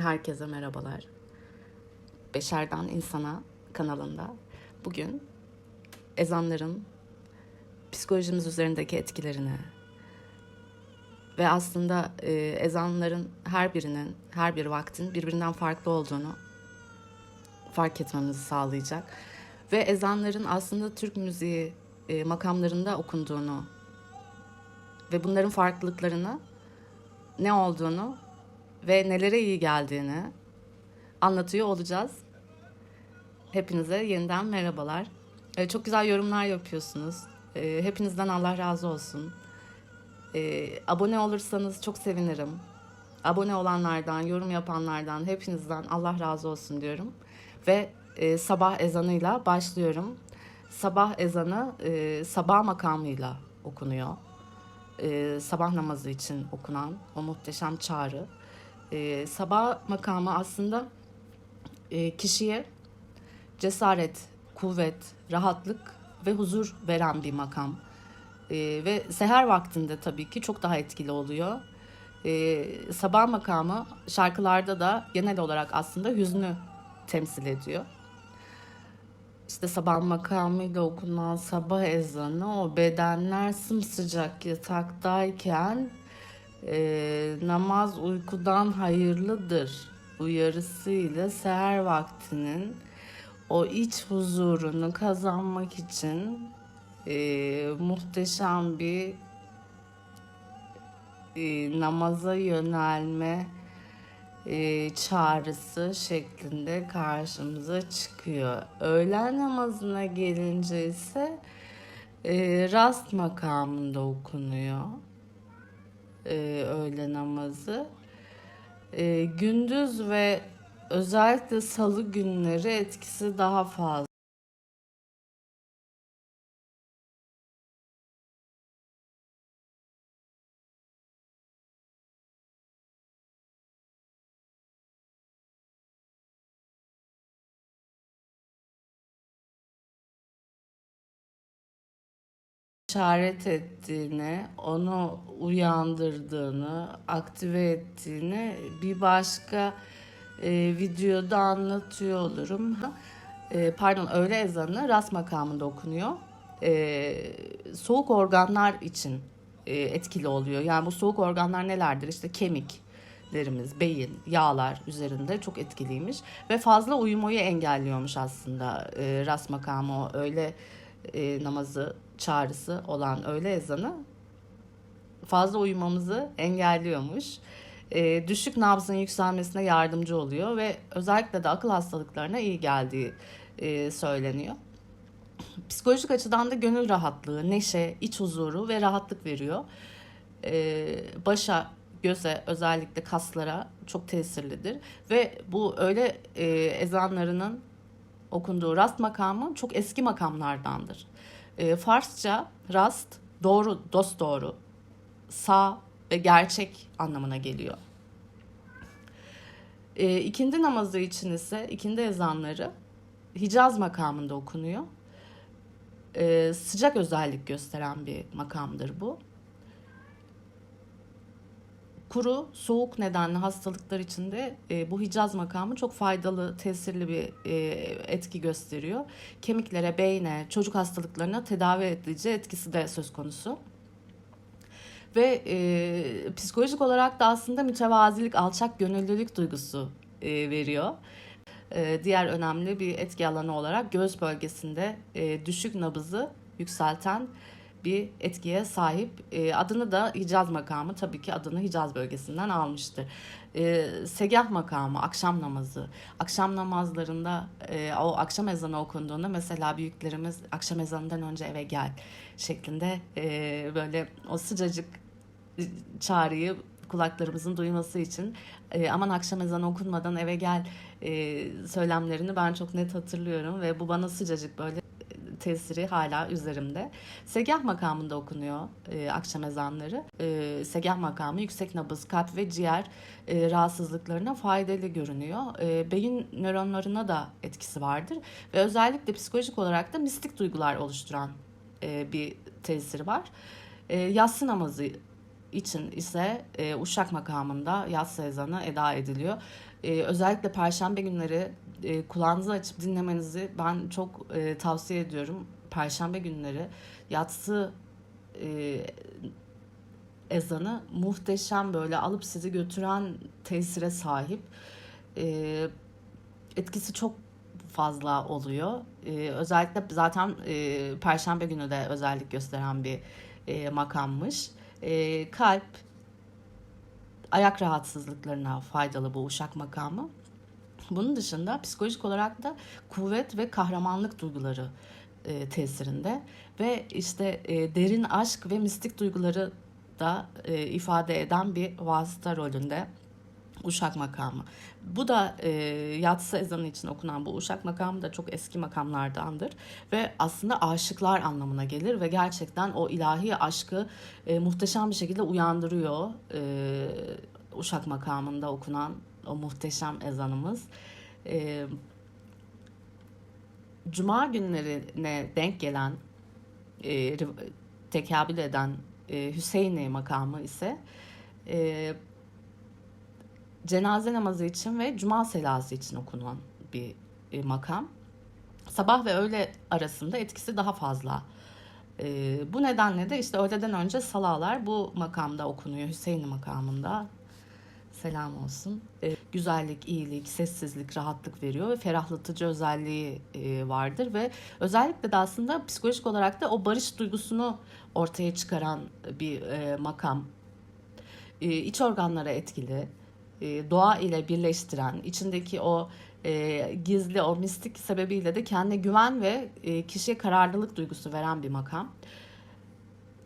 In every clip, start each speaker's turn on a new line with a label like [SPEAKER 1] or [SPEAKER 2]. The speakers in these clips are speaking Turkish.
[SPEAKER 1] Herkese merhabalar. Beşerden İnsana kanalında bugün ezanların psikolojimiz üzerindeki etkilerini ve aslında e, ezanların her birinin, her bir vaktin birbirinden farklı olduğunu fark etmemizi sağlayacak. Ve ezanların aslında Türk müziği e, makamlarında okunduğunu ve bunların farklılıklarını ne olduğunu ve nelere iyi geldiğini anlatıyor olacağız. Hepinize yeniden merhabalar. Ee, çok güzel yorumlar yapıyorsunuz. Ee, hepinizden Allah razı olsun. Ee, abone olursanız çok sevinirim. Abone olanlardan, yorum yapanlardan, hepinizden Allah razı olsun diyorum. Ve e, sabah ezanıyla başlıyorum. Sabah ezanı e, sabah makamıyla okunuyor. E, sabah namazı için okunan o muhteşem çağrı. E, sabah makamı aslında e, kişiye cesaret, kuvvet, rahatlık ve huzur veren bir makam. E, ve seher vaktinde tabii ki çok daha etkili oluyor. E, sabah makamı şarkılarda da genel olarak aslında hüznü temsil ediyor. İşte sabah makamıyla okunan sabah ezanı o bedenler sımsıcak yataktayken e, namaz uykudan hayırlıdır uyarısıyla seher vaktinin o iç huzurunu kazanmak için e, muhteşem bir e, namaza yönelme e, çağrısı şeklinde karşımıza çıkıyor. Öğlen namazına gelince ise e, rast makamında okunuyor e, öğle namazı. E, gündüz ve özellikle salı günleri etkisi daha fazla. İşaret ettiğini, onu uyandırdığını, aktive ettiğini bir başka e, videoda anlatıyor olurum. E, pardon, öğle ezanı ras makamında okunuyor. E, soğuk organlar için e, etkili oluyor. Yani bu soğuk organlar nelerdir? İşte kemiklerimiz, beyin, yağlar üzerinde çok etkiliymiş ve fazla uyumayı engelliyormuş aslında e, ras makamı o öğle e, namazı çağrısı olan öğle ezanı fazla uyumamızı engelliyormuş. E, düşük nabzın yükselmesine yardımcı oluyor ve özellikle de akıl hastalıklarına iyi geldiği e, söyleniyor. Psikolojik açıdan da gönül rahatlığı, neşe, iç huzuru ve rahatlık veriyor. E, başa, göze, özellikle kaslara çok tesirlidir. Ve bu öyle e, ezanlarının okunduğu rast makamı çok eski makamlardandır. E, Farsça rast doğru, dost doğru, sağ ve gerçek anlamına geliyor. E, ikindi namazı için ise ikindi ezanları Hicaz makamında okunuyor. E, sıcak özellik gösteren bir makamdır bu. Kuru, soğuk nedenli hastalıklar içinde e, bu Hicaz makamı çok faydalı, tesirli bir e, etki gösteriyor. Kemiklere, beyne, çocuk hastalıklarına tedavi edici etkisi de söz konusu. Ve e, psikolojik olarak da aslında mütevazilik, alçak gönüllülük duygusu e, veriyor. E, diğer önemli bir etki alanı olarak göğüs bölgesinde e, düşük nabızı yükselten bir etkiye sahip. E, adını da Hicaz makamı tabii ki adını Hicaz bölgesinden almıştır. E, segah makamı, akşam namazı. Akşam namazlarında e, o akşam ezanı okunduğunda mesela büyüklerimiz akşam ezanından önce eve gel şeklinde e, böyle o sıcacık çağrıyı kulaklarımızın duyması için e, aman akşam ezanı okunmadan eve gel e, söylemlerini ben çok net hatırlıyorum ve bu bana sıcacık böyle tesiri hala üzerimde. Segah makamında okunuyor e, akşam ezanları. E, segah makamı yüksek nabız, kalp ve ciğer e, rahatsızlıklarına faydalı görünüyor. E, beyin nöronlarına da etkisi vardır ve özellikle psikolojik olarak da mistik duygular oluşturan e, bir tesiri var. E, yatsı namazı için ise e, Uşak makamında yatsı ezanı eda ediliyor. E, özellikle Perşembe günleri e, kulağınızı açıp dinlemenizi ben çok e, tavsiye ediyorum. Perşembe günleri yatsı e, ezanı muhteşem böyle alıp sizi götüren tesire sahip. E, etkisi çok fazla oluyor. E, özellikle zaten e, Perşembe günü de özellik gösteren bir e, makammış. E, kalp, ayak rahatsızlıklarına faydalı bu uşak makamı. Bunun dışında psikolojik olarak da kuvvet ve kahramanlık duyguları e, tesirinde ve işte e, derin aşk ve mistik duyguları da e, ifade eden bir vasıta rolünde Uşak makamı. Bu da e, yatsı ezanı için okunan bu uşak makamı da çok eski makamlardandır. Ve aslında aşıklar anlamına gelir ve gerçekten o ilahi aşkı e, muhteşem bir şekilde uyandırıyor. E, uşak makamında okunan o muhteşem ezanımız. E, Cuma günlerine denk gelen, e, tekabül eden e, Hüseyin'i makamı ise... E, cenaze namazı için ve cuma selası için okunan bir e, makam. Sabah ve öğle arasında etkisi daha fazla. E, bu nedenle de işte öğleden önce salalar bu makamda okunuyor. Hüseyin makamında. Selam olsun. E, güzellik, iyilik, sessizlik, rahatlık veriyor ve ferahlatıcı özelliği e, vardır ve özellikle de aslında psikolojik olarak da o barış duygusunu ortaya çıkaran bir e, makam. E, iç organlara etkili, e, doğa ile birleştiren, içindeki o e, gizli, o mistik sebebiyle de kendine güven ve e, kişiye kararlılık duygusu veren bir makam.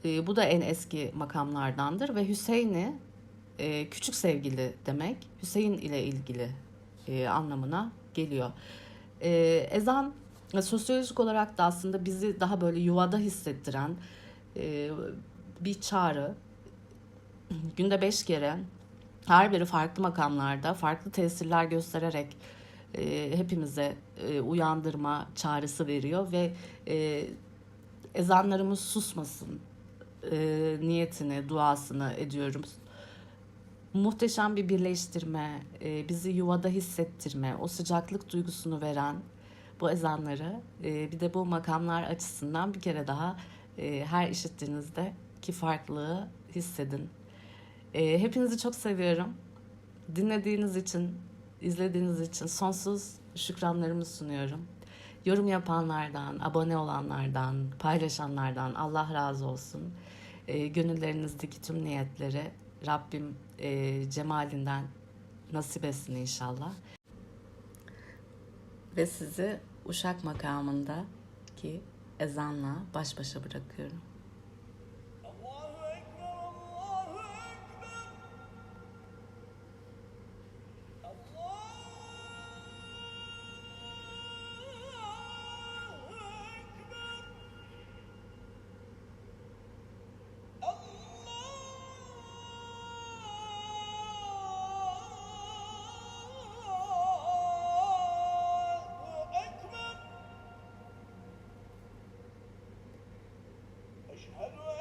[SPEAKER 1] E, bu da en eski makamlardandır ve Hüseyin'i e, küçük sevgili demek, Hüseyin ile ilgili e, anlamına geliyor. E, ezan sosyolojik olarak da aslında bizi daha böyle yuvada hissettiren e, bir çağrı. Günde beş kere her biri farklı makamlarda farklı tesirler göstererek e, hepimize e, uyandırma çağrısı veriyor ve e, ezanlarımız susmasın e, niyetini, duasını ediyoruz. Muhteşem bir birleştirme, e, bizi yuvada hissettirme, o sıcaklık duygusunu veren bu ezanları e, bir de bu makamlar açısından bir kere daha e, her işittiğinizde ki farklılığı hissedin. E, hepinizi çok seviyorum. Dinlediğiniz için, izlediğiniz için sonsuz şükranlarımı sunuyorum. Yorum yapanlardan, abone olanlardan, paylaşanlardan Allah razı olsun. E, gönüllerinizdeki tüm niyetleri Rabbim e, cemalinden nasip etsin inşallah. Ve sizi Uşak makamında ki ezanla baş başa bırakıyorum. أشهد أن